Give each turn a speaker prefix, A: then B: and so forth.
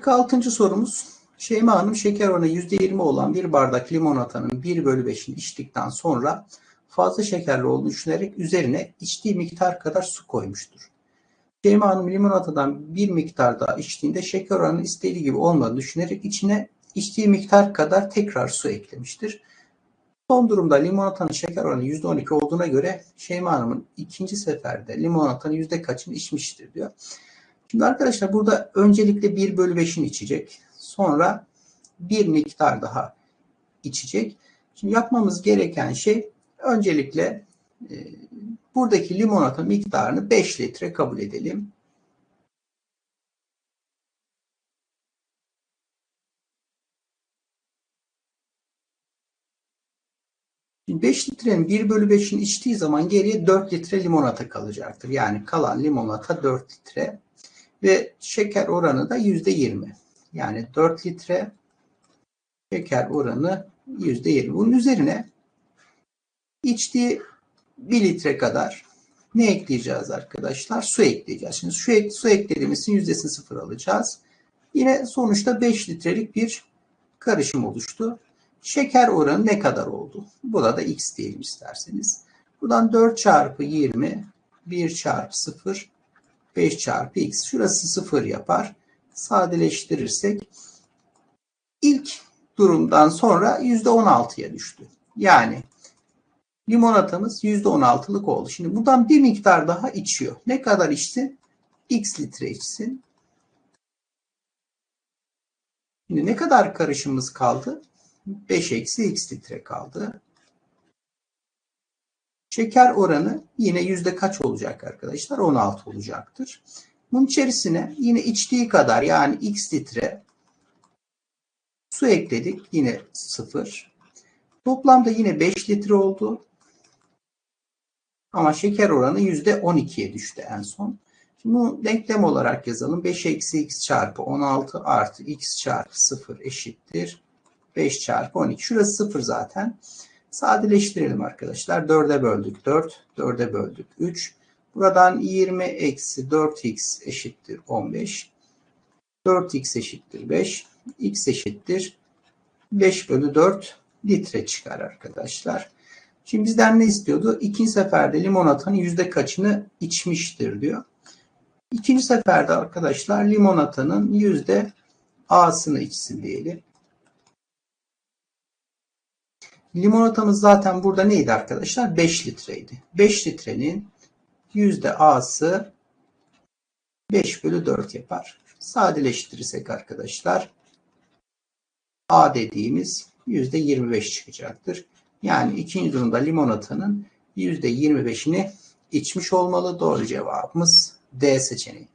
A: 46. sorumuz. Şeyma Hanım şeker oranı %20 olan bir bardak limonatanın 1 bölü 5'ini içtikten sonra fazla şekerli olduğunu düşünerek üzerine içtiği miktar kadar su koymuştur. Şeyma Hanım limonatadan bir miktar daha içtiğinde şeker oranının istediği gibi olmadığını düşünerek içine içtiği miktar kadar tekrar su eklemiştir. Son durumda limonatanın şeker oranı %12 olduğuna göre Şeyma Hanım'ın ikinci seferde limonatanın yüzde kaçını içmiştir diyor. Şimdi arkadaşlar burada öncelikle 1 bölü 5'ini içecek. Sonra bir miktar daha içecek. Şimdi yapmamız gereken şey öncelikle e, buradaki limonata miktarını 5 litre kabul edelim. Şimdi 5 litrenin 1 bölü 5'ini içtiği zaman geriye 4 litre limonata kalacaktır. Yani kalan limonata 4 litre ve şeker oranı da %20. Yani 4 litre şeker oranı %20. Bunun üzerine içtiği 1 litre kadar ne ekleyeceğiz arkadaşlar? Su ekleyeceğiz. Şimdi su, ek, su eklediğimizin yüzdesini sıfır alacağız. Yine sonuçta 5 litrelik bir karışım oluştu. Şeker oranı ne kadar oldu? Buna da x diyelim isterseniz. Buradan 4 çarpı 20, 1 çarpı 0, 5 çarpı x. Şurası 0 yapar. Sadeleştirirsek ilk durumdan sonra %16'ya düştü. Yani limonatamız %16'lık oldu. Şimdi buradan bir miktar daha içiyor. Ne kadar içsin? X litre içsin. Şimdi ne kadar karışımımız kaldı? 5 eksi x litre kaldı. Şeker oranı yine yüzde kaç olacak arkadaşlar? 16 olacaktır. Bunun içerisine yine içtiği kadar yani x litre su ekledik. Yine 0. Toplamda yine 5 litre oldu. Ama şeker oranı %12'ye düştü en son. Şimdi bunu denklem olarak yazalım. 5 eksi x çarpı 16 artı x çarpı 0 eşittir. 5 çarpı 12. Şurası 0 zaten. Sadeleştirelim arkadaşlar. 4'e böldük 4. 4'e böldük 3. Buradan 20 eksi 4x eşittir 15. 4x eşittir 5. x eşittir 5 bölü 4 litre çıkar arkadaşlar. Şimdi bizden ne istiyordu? İkinci seferde limonatanın yüzde kaçını içmiştir diyor. İkinci seferde arkadaşlar limonatanın yüzde A'sını içsin diyelim. Limonatamız zaten burada neydi arkadaşlar? 5 litreydi. 5 litrenin yüzde A'sı 5 bölü 4 yapar. Sadeleştirirsek arkadaşlar A dediğimiz yüzde 25 çıkacaktır. Yani ikinci durumda limonatanın yüzde 25'ini içmiş olmalı. Doğru cevabımız D seçeneği.